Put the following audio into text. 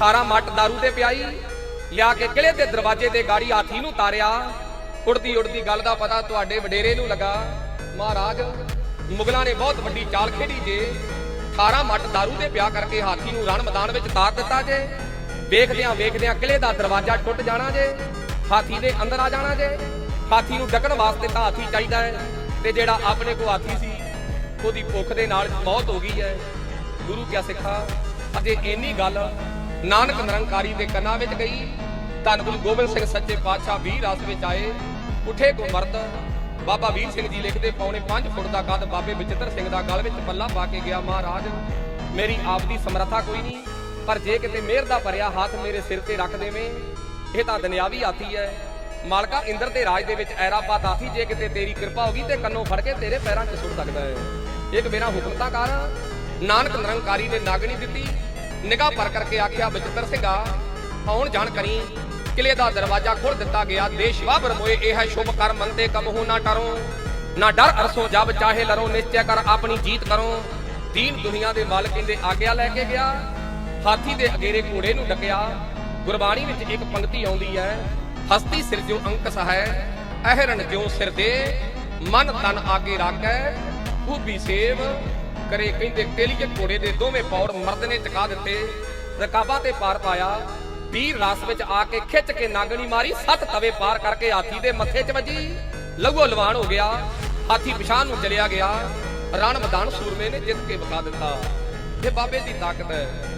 18 Mott दारू ਤੇ ਪਿਆਈ ਲਿਆ ਕੇ ਕਿਲੇ ਦੇ ਦਰਵਾਜ਼ੇ ਤੇ ਗਾੜੀ ਹਾਥੀ ਨੂੰ ਤਾਰਿਆ ਉੜਦੀ ਉੜਦੀ ਗੱਲ ਦਾ ਪਤਾ ਤੁਹਾਡੇ ਵਡੇਰੇ ਨੂੰ ਲੱਗਾ ਮਹਾਰਾਜ ਮੁਗਲਾਂ ਨੇ ਬਹੁਤ ਵੱਡੀ ਚਾਲ ਖੇਡੀ ਜੇ 18 ਮੱਟ दारू ਤੇ ਪਿਆ ਕਰਕੇ ਹਾਥੀ ਨੂੰ ਰਣ ਮੈਦਾਨ ਵਿੱਚ ਤਾਰ ਦਿੱਤਾ ਜੇ ਵੇਖਦਿਆਂ ਵੇਖਦਿਆਂ ਕਿਲੇ ਦਾ ਦਰਵਾਜ਼ਾ ਟੁੱਟ ਜਾਣਾ ਜੇ ਹਾਥੀ ਦੇ ਅੰਦਰ ਆ ਜਾਣਾ ਜੇ ਹਾਥੀ ਨੂੰ ਡੱਕਣ ਵਾਸਤੇ ਤਾਂ ਹਾਥੀ ਚਾਹੀਦਾ ਹੈ ਤੇ ਜਿਹੜਾ ਆਪਣੇ ਕੋ ਹਾਥੀ ਸੀ ਉਹਦੀ ਭੁੱਖ ਦੇ ਨਾਲ ਮੌਤ ਹੋ ਗਈ ਹੈ ਗੁਰੂ ਕਿਆ ਸਿੱਖਾ ਅਜੇ ਇੰਨੀ ਗੱਲ ਨਾਨਕ ਨਿਰੰਕਾਰੀ ਦੇ ਕੰਨਾਂ ਵਿੱਚ ਗਈ। ਧੰਨ ਗੁਰੂ ਗੋਬਿੰਦ ਸਿੰਘ ਸੱਚੇ ਪਾਤਸ਼ਾਹ ਵੀ ਰਸ ਵਿੱਚ ਆਏ। ਉਠੇ ਕੋ ਮਰਦ। ਬਾਬਾ ਵੀਰ ਸਿੰਘ ਜੀ ਲਿਖਦੇ ਪੌਣੇ 5 ਫੁੱਟ ਦਾ ਕੱਦ, ਬਾਬੇ ਵਿਚਿੱਤਰ ਸਿੰਘ ਦਾ ਗਲ ਵਿੱਚ ਪੱਲਾ ਪਾ ਕੇ ਗਿਆ, ਮਹਾਰਾਜ, ਮੇਰੀ ਆਪ ਦੀ ਸਮਰੱਥਾ ਕੋਈ ਨਹੀਂ। ਪਰ ਜੇ ਕਿਤੇ ਮਿਹਰ ਦਾ ਭਰਿਆ ਹੱਥ ਮੇਰੇ ਸਿਰ ਤੇ ਰੱਖ ਦੇਵੇਂ, ਇਹ ਤਾਂ ਦੁਨਿਆਵੀ ਆਤੀ ਹੈ। ਮਾਲਕਾ ਇੰਦਰ ਦੇ ਰਾਜ ਦੇ ਵਿੱਚ ਐਰਾ ਐਰਾਪਾਤ ਆਤੀ ਜੇ ਕਿਤੇ ਤੇਰੀ ਕਿਰਪਾ ਹੋਗੀ ਤੇ ਕੰਨੋਂ ਫੜ ਕੇ ਤੇਰੇ ਪੈਰਾਂ 'ਚ ਸੁੱਟ ਸਕਦਾ ਹੈ। ਇੱਕ ਮੇਰਾ ਹੁਕਮ ਤਾਂ ਕਰ। ਨਾਨਕ ਨਿਰੰਕਾਰੀ ਨੇ ਨਾਗਣੀ ਦਿੱਤੀ। ਨਿਗਾਹ ਭਰ ਕਰਕੇ ਆਖਿਆ ਬਚਿੱਤਰ ਸਿੰਘਾ, ਆਉਣ ਜਾਣ ਕਰੀ। ਕਿਲੇ ਦਾ ਦਰਵਾਜ਼ਾ ਖੋਲ ਦਿੱਤਾ ਗਿਆ। ਦੇਸ਼ ਵਾਬਰ ਮੋਏ ਇਹ ਹੈ ਸ਼ੁਭ ਕਰ ਮੰਦੇ ਕਮ ਹੋ ਨਾ ਟਰੋ ਨਾ ਡਰ ਅਰਸੋਂ ਜਬ ਚਾਹੇ ਲਰੋ, ਨਿਸ਼ਚੈ ਕਰ ਆਪਣੀ ਜੀਤ ਕਰੋ। ਦੀਨ ਦੁਨੀਆ ਦੇ ਮਾਲਕ ਕਹਿੰਦੇ ਆਗਿਆ ਲੈ ਕੇ ਗਿਆ। ਹਾਥੀ ਦੇ ਅਗੇਰੇ ਘੋੜੇ ਨੂੰ ਡਕਿਆ। ਗੁਰਬਾਣੀ ਵਿੱਚ ਇੱਕ ਪੰਕਤੀ ਆਉਂਦੀ ਹੈ, ਹਸਤੀ ਸਿਰ ਜੋ ਅੰਕ ਸਹੈ ਅਹਰਣ ਜਿਉ ਸਿਰ ਦੇ। ਮਨ ਤਨ ਆਗੇ ਰਾਖੈ, ਖੂਬੀ ਸੇਵ ਕਰੇ, ਕਹਿੰਦੇ ਤੇਲੀਏ ਘੋੜੇ ਦੇ ਦੋਵੇਂ ਪੌੜ ਮਰਦ ਨੇ ਚਕਾ ਦਿੱਤੇ। ਰਕਾਬਾ ਤੇ ਪਾਰ ਪਾਇਆ। ਵੀਰ ਰਾਸ ਵਿੱਚ ਆ ਕੇ ਖਿੱਚ ਕੇ ਨਾਗਣੀ ਮਾਰੀ, ਸੱਤ ਤਵੇ ਪਾਰ ਕਰਕੇ ਹਾਥੀ ਦੇ ਮੱਥੇ 'ਚ ਵੱਜੀ। ਲਹੂ ਲਵਾਨ ਹੋ ਗਿਆ। ਹਾਥੀ ਪਿਛਾਨ ਨੂੰ ਚਲਿਆ ਗਿਆ। ਰਣ ਮੈਦਾਨ ਸੂਰਮੇ ਨੇ ਜਿੱਤ ਕੇ ਵਿਖਾ ਦਿੱਤਾ। ਇਹ ਬਾਬੇ ਦੀ ਤਾਕਤ। ਹੈ